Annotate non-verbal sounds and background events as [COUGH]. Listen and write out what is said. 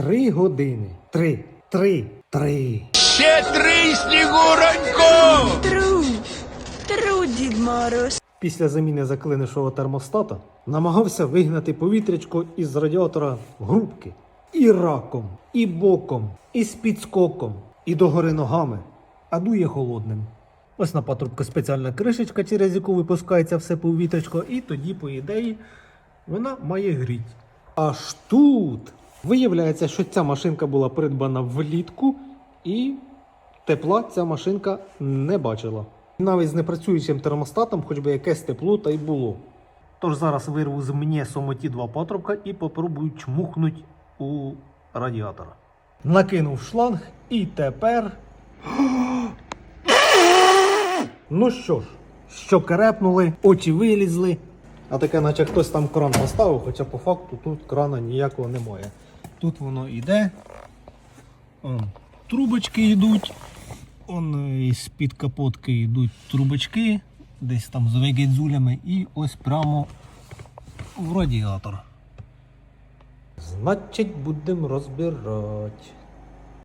Три години. Три. Три. Три. Ще три снігуронько! Тру, тру, Дід Мороз. Після заміни заклинишого термостата намагався вигнати повітрячко із радіатора грубки. І раком, і боком, і з підскоком, і догори ногами, а дує холодним. Ось на патрубку спеціальна кришечка, через яку випускається все повітрячко, і тоді, по ідеї, вона має гріть. Аж тут виявляється, що ця машинка була придбана влітку, і тепла ця машинка не бачила. Навіть з непрацюючим термостатом, хоч би якесь тепло та й було. Тож зараз вирву з мені самоті два патрубка і попробую чмухнуть у радіатор. Накинув шланг і тепер. [GASPS] ну що ж, що керепнули, очі вилізли. А таке, наче хтось там кран поставив, хоча по факту тут крана ніякого немає. Тут воно йде. Он, трубочки йдуть. Е, з-під капотки йдуть трубочки, десь там з вегедзулями, і ось прямо в радіатор. Значить, будемо розбирати.